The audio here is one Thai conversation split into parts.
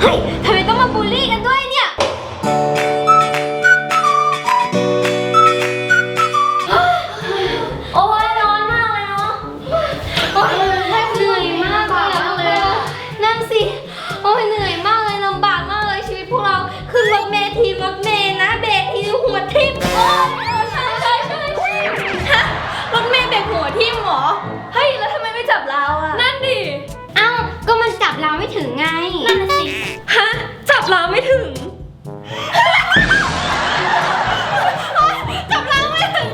เฮ้ยทำไมต้องมาบูลลี่กันด้วยเนี่ยโอ้ยร้อนมากเลยเนาะโอ้ยเหนื่อยมากเลยอะนั่นสิโอ้ยเหนื่อยมากเลยลำบากมากเลยชีวิตพวกเราขึ้นรถเมล์ทีรถเมล์นะเบรกทีหัวทิ่มโอ้ยใช่ใช่ใช่ใช่ฮะรถเมล์เบรกหัวทิ่มเหรอเฮ้ยแล้วทำไมไม่จับเราอะนั่นดิเอ้าก็มันจับเราไม่ถึงไง นั่นสิฮะ จับเราไม่ถึง จับเราไม่ถึง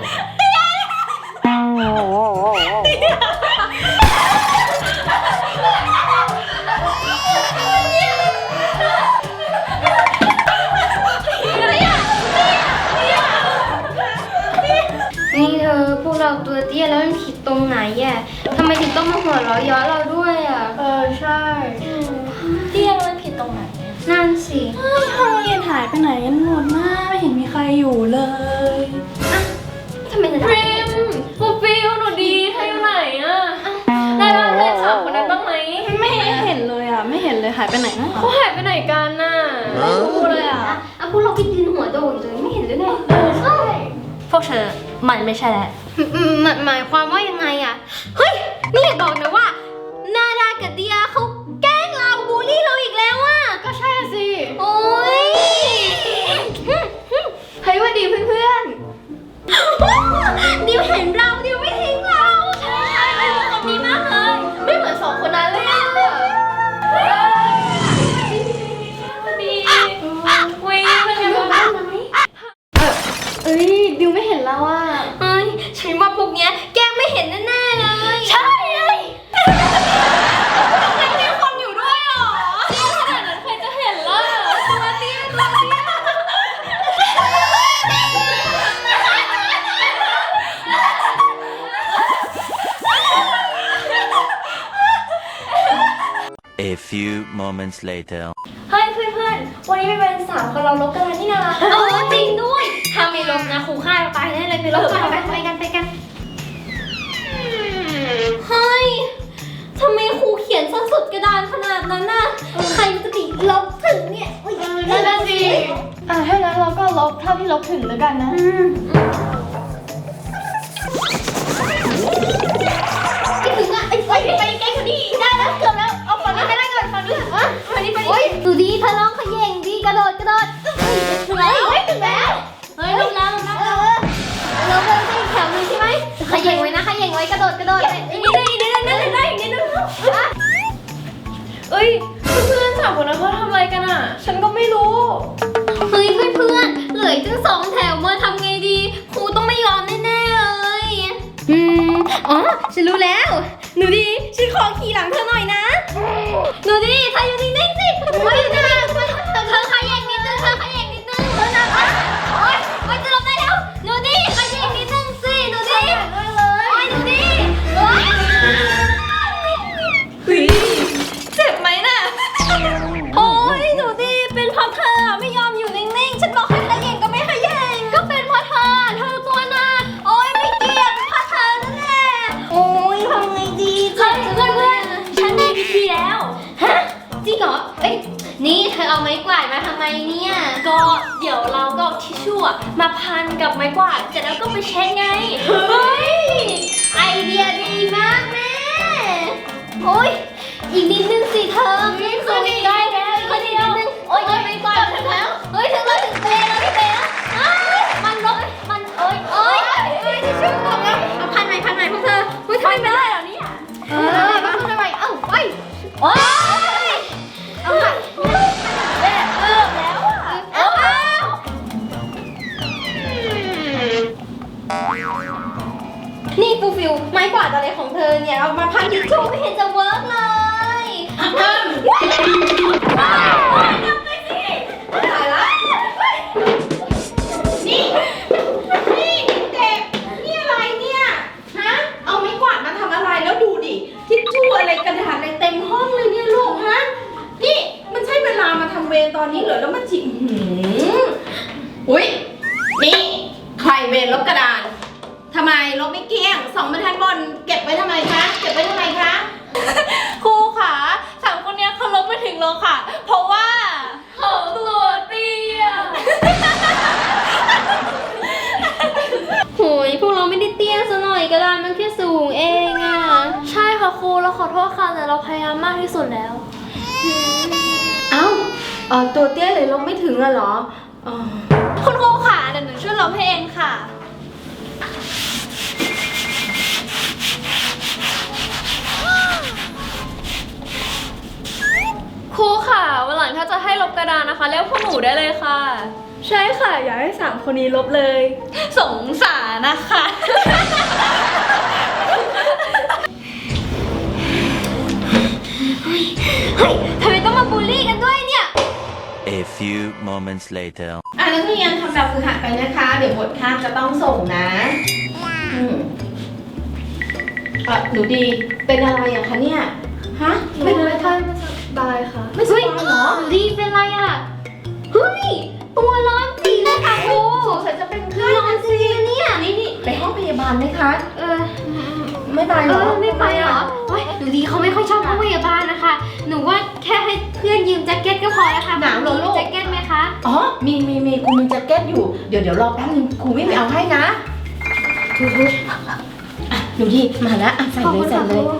นี่เธอพวกเราตัวเตี้ยแล้วมันผิดตรงไหนอะทำไมถึงต้องมาหัวเราะเย้อเราด้วยอะ เอายไปไหนกันหมดมากไม่เห็นมีใครอยู่เลยทำไมถึงพริมฟูฟิลหนูดีเธออยู่ไหนอะได้บ้างเพื่อนสามคนนั้นบ้างไหมไม่เห็นเลยอะ ไม่เห็นเลยหายไปไหนนะเขาหายไปไหนกันน่ะไม่รู้เลยอะอะพวกเราไปยืนหัวโดดอยู่เลยไม่เห็นหรือไงใช่พวกเธอมันไม่ใช่แหละอืมอืมหมายหมายความว่ายังไงอะ เฮ้ย นี่อย่าบอกนะว่านาดากับเดียเขาแกล้งเราบูลลี่เราอีกแล้วอะ ก็ใช่สิ โอ๊ย A few moments later. เฮ้ยเพื่อนๆ วันนี้ไม่เป็นสาวกับเราลบกันแล้วนี่นาเออจริงด้วย ถ้าไม่ลบนะครูฆ่าเราตายแน่เลยไปลบกันไปไปกันไปกันเฮ้ยทำไมครูเขียนซะสุดกระดานขนาดนั้นน่ะ ใครจะติลบถึงเนี่ยอุ๊ยนั่นน่ะสิอะถ้างั้นเราก็ลบเท่าที่ลบถึงแล้วกันนะ อืมไม่ อนฝั่งนี้อะฝั่งนี้ไปโอ้ยดูดีเธอร้องขย่งดีกระโดดกระโดดถึงแล้วถึงแล้วเฮ้ยลบแล้วลบเอแล้วอเราเดินไปอีกแถวนึงใช่ไหมขย่งไว้นะขย่งไว้กระโดดกระโดดอีกนิดนึงอีกนิดนึงนั่นเลยได้อีกนิดนึงอะเอ้ยเพื่อนๆสาวคนนั้นเขาทำอะไรกันอะ ฉันก็ไม่รู้ เฮ้ยเพื่อนๆเหลืออีกตั้งสองแถวมาทำไงดีครูต้องไม่ยอมแน่ๆเลย อืมอ๋อ ฉันรู้แล้ว หนูดี ฉันขอขี่หลังเธอหน่อย นะหนูดีเธออยู่นิ่งๆสิโอ้ย ไม้กวาดเสร็จแล้วก็ไปเช็ดไง เฮ้ย ไอเดียดีมากแม่ โอ๊ยอีกนิดนึงสิเธอเฮ้ยคืนนี้ได้แล้วอีกคนนิอีดกเดีนิยวดนึงโอ๊ยไม้กวาดถึงแล้วเฮ้ยถึงแล้วถึงเตะแล้วพี่เตะแล้วอ้ายมันลบมันโอ๊ยโอ๊ยเฮ้ยทิชชู่ตกแล้วเอาพันใหม่พันใหม่พวกเธอเฮ้ยทำไมไม่ได้เหรอเนี่ยเออมาพูดทำไมเอ้าไปโอ๊ย อุ๊ย นี่ใครเวรลบกระดานทำไมลบไม่เกลี้ยงสองบรรทัดบนเก็บไว้ทำไมคะ เก็บไว้ทำไมคะ ครูค่ะสามคนเนี้ยเขาลบไม่ถึงเลยค่ะ เพราะว่าเขาตัวเตี้ยโหยพวกเราไม่ได้เตี้ยซะหน่อยกระดานมันแค่สูงเองอะใช่ค่ะครูเราขอโทษค่ะแต่เราพยายามมากที่สุดแล้ว เอ้าตัวเตี้ยเลยลบไม่ถึงอะเหรอ ลบให้เองค่ะ ครูค่ะ วันหลังถ้าจะให้ลบกระดานนะคะเรียกพวกหนูได้เลยค่ะ ใช่ค่ะ อยากให้สามคนนี้ลบเลย สงสารนะคะ เฮ้ยทำไมต้องมาบูลลี่กันด้วยเนี่ย A few moments later. อะนักเรียนทำแบบฝึกหัดไปนะคะ เดี๋ยวบทคาบจะต้องส่งนะอืมเอ่อหนูดีเป็นอะไรอะคะเนี่ย ฮะ ไม่เป็นไรค่ะไม่สบายค่ะ ไม่สบายเหรอดีเป็นไรอะ เฮ้ย ตัวร้อนจีเลยค่ะครูสงสัยจะเป็นไข้ร้อนจีเนี่ย นี่นี่ไปห้องพยาบาลไหมคะ เออ ไม่ไปเอเหรออไม่ไปเหรอโอ๊ยหนูดีเขาไม่ค่อยชอบห้องพยาบาลนะคะ หนูว่าแค่ให้เพื่อนยืมแจ็คเก็ตก็พอแล้วค่ะหนาวเหรอลูก มีแจ็คเก็ตไหมคะ อ๋อ มีมีมีครูมีแจ็คเก็ตอยู่ เดี๋ยวเดี๋ยวรอแป๊บนึงครูวิ่งไปเอาให้นะทุกอะหนูดีมาแล้วอะใส่เลยใส่เลยอะ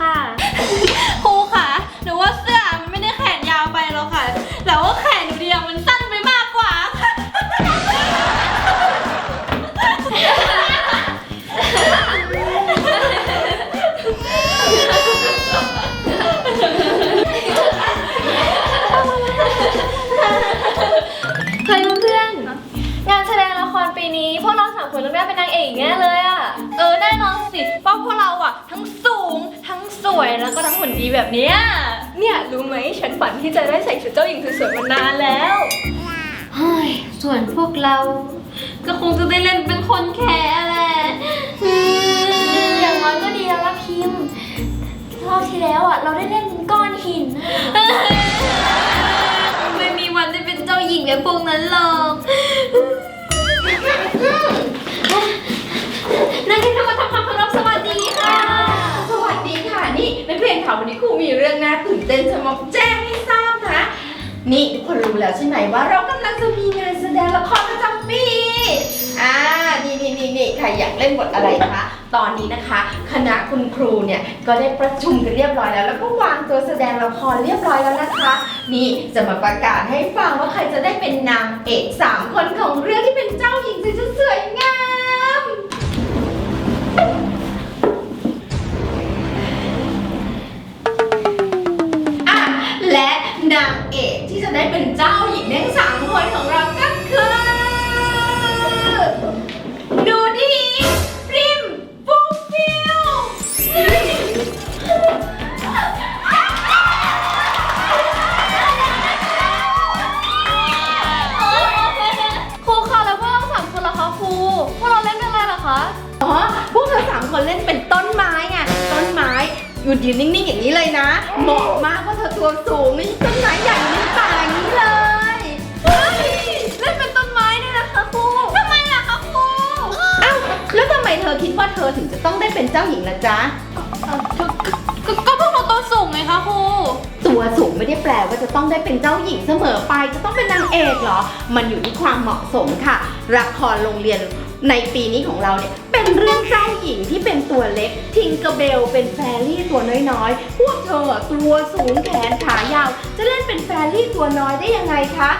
ค่ะ วยแล้วก็ทั้งหุ่นดีแบบเนี้ย เนี่ยรู้ไหมฉันฝันที่จะได้ใส่ชุดเจ้าหญิงสวยๆมานานแล้วเฮ้ยส่วนพวกเรา ก็คงจะได้เล่นเป็นคนแค่แหละอืมอย่างน้อยก็ดีแล้วละพิมพ์รอบที่แล้วอะ เราได้เล่นเป็นก้อนหิน ไม่มีวันได้เป็นเจ้าหญิงแบบพวกนั้นหรอกนักเรียนเข้ามาทำความเคารพสวัสดี นี่ทุกคนรู้แล้วใช่ไหมว่าเรากำลังจะมีงานแสดงละครประจำปี อ่า นี่นี่นี่นี่ใครอยากเล่นบทอะไรคะ ตอนนี้นะคะ คณะคุณครูเนี่ยก็ได้ประชุมกันเรียบร้อยแล้ว แล้วก็วางตัวแสดงละครเรียบร้อยแล้วนะคะ นี่จะมาประกาศให้ฟังว่าใครจะได้เป็นนางเอกสามคนของเรื่องที่เป็นเจ้าหญิงสวยๆง ได้เป็นเจ้าหญิงทั้งสามคนของเราก็คือ ดูดีริมฟุกฟิวครูคะแล้วพวกเราสามคนล่ะคะครูพวกเราเล่นเป็นอะไรล่ะคะอ๋อพวกเธอสามคนเล่นเป็นต้นไม้ไงต้นไม้หยุดยืนนิ่งๆอย่างนี้เลยนะเหมาะมากเพราะเธอตัวสูงนี่ต้นไม้ใหญ่ในป่า เธอคิดว่าเธอถึงจะต้องได้เป็นเจ้าหญิงล่ะจ๊ะ ก็ก็พวกเราตัวสูงไงคะครู ตัวสูงไม่ได้แปลว่าจะต้องได้เป็นเจ้าหญิงเสมอไป จะต้องเป็นนางเอกเหรอ มันอยู่ที่ความเหมาะสมค่ะ ละครโรงเรียนในปีนี้ของเราเนี่ยเป็นเรื่องเจ้าหญิงที่เป็นตัวเล็ก ทิงเกอร์เบลเป็นแฟรี่ตัวน้อยๆ พวกเธอตัวสูงแขนขายาว จะเล่นเป็นแฟรี่ตัวน้อยได้ยังไงคะ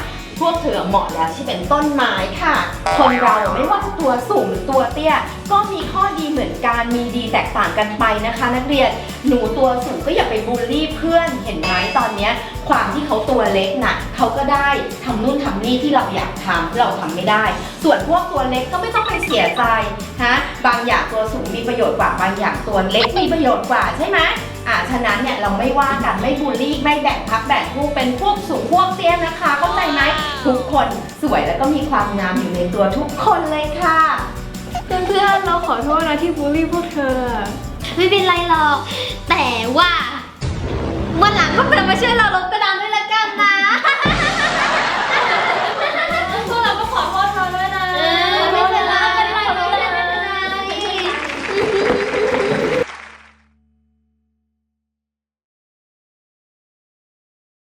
พวกเธอเหมาะแล้วที่เป็นต้นไม้ค่ะ คนเราไม่ว่าจะตัวสูงหรือตัวเตี้ย ก็มีข้อดีเหมือนกันมีดีแตกต่างกันไปนะคะ นักเรียนหนูตัวสูงก็อย่าไปบูลลี่เพื่อนเห็นไหมตอนเนี้ยความที่เขาตัวเล็กน่ะเขาก็ได้ทำนู่นทำนี่ที่เราอยากทำที่เราทำไม่ได้ ส่วนพวกตัวเล็กก็ไม่ต้องไปเสียใจฮะบางอย่างตัวสูงมีประโยชน์กว่าบางอย่างตัวเล็กมีประโยชน์กว่าใช่ไหม อ่าฉะนั้นเนี่ยเราไม่ว่ากันไม่บูลลี่ไม่แบ่งพักแบ่งพวกเป็นพวกสูงพวกเตี้ยนะคะเข้าใจไหมทุกคนสวยแล้วก็มีความงามอยู่ในตัวทุกคนเลยค่ะ เพื่อนๆเราขอโทษนะที่บูลลี่พวกเธอ ไม่เป็นไรหรอก แต่ว่าวันหลังก็เป็นมาช่วยเราลบกระด้